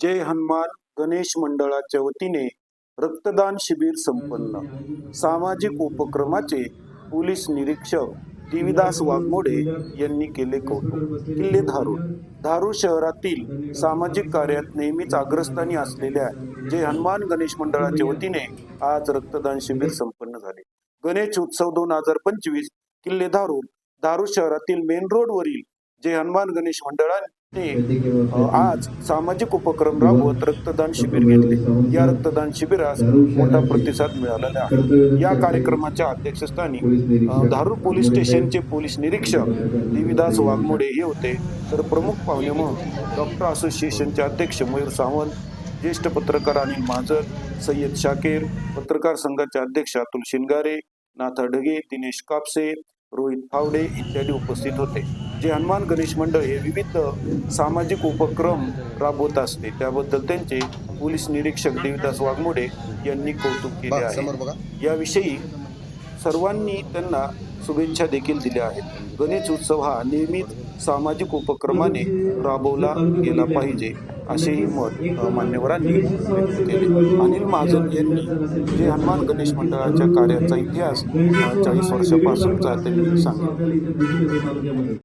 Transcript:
जय हनुमान गणेश मंडळाच्या वतीने रक्तदान शिबिर संपन्न. सामाजिक उपक्रमाचे पोलीस निरीक्षक देविदास वाघमोडे यांनी केले कौतुक. किल्ले धारूर धारूर शहरातील सामाजिक कार्यात नेहमीच अग्रस्थानी असलेल्या जय हनुमान गणेश मंडळाच्या वतीने आज रक्तदान शिबिर संपन्न झाले. गणेश उत्सव दोन हजार पंचवीस किल्ले धारूर धारूर शहरातील मेन रोडवरील जय हनुमान गणेश मंडळाने अ, आज सामाजिक उपक्रम राबवत रक्तदान शिबिर घेतले. या रक्तदान शिबिरास मोठा प्रतिसाद मिळालेला आहे. या कार्यक्रमाच्या अध्यक्षस्थानी धारूर पोलीस स्टेशनचे पोलीस निरीक्षक देविदास वाघमोडे हे होते. तर प्रमुख पाहुणे म्हणून डॉक्टर असोसिएशनचे अध्यक्ष मयूर सावंत ज्येष्ठ पत्रकार अनिल महाजन सय्यद शाकेर पत्रकार संघाचे अध्यक्ष अतुल शिनगारे नाथा ढगे दिनेश कापसे रोहित फावडे इत्यादी उपस्थित होते. जे हनुमान गणेश मंडळ हे विविध सामाजिक उपक्रम राबवत असते त्याबद्दल त्यांचे पोलीस निरीक्षक देविदास वाघमोडे यांनी कौतुक केले आहे. याविषयी सर्वांनी त्यांना शुभेच्छा देखील दिल्या आहेत. गणेश उत्सव हा नेहमीच सामाजिक उपक्रमाने राबवला गेला पाहिजे असेही मत मान्यवरांनी व्यक्त केले. अनिल महाजन यांनी जे हनुमान गणेश मंडळाच्या कार्याचा इतिहास चाळीस वर्षापासूनचा त्यांनी सांगितला.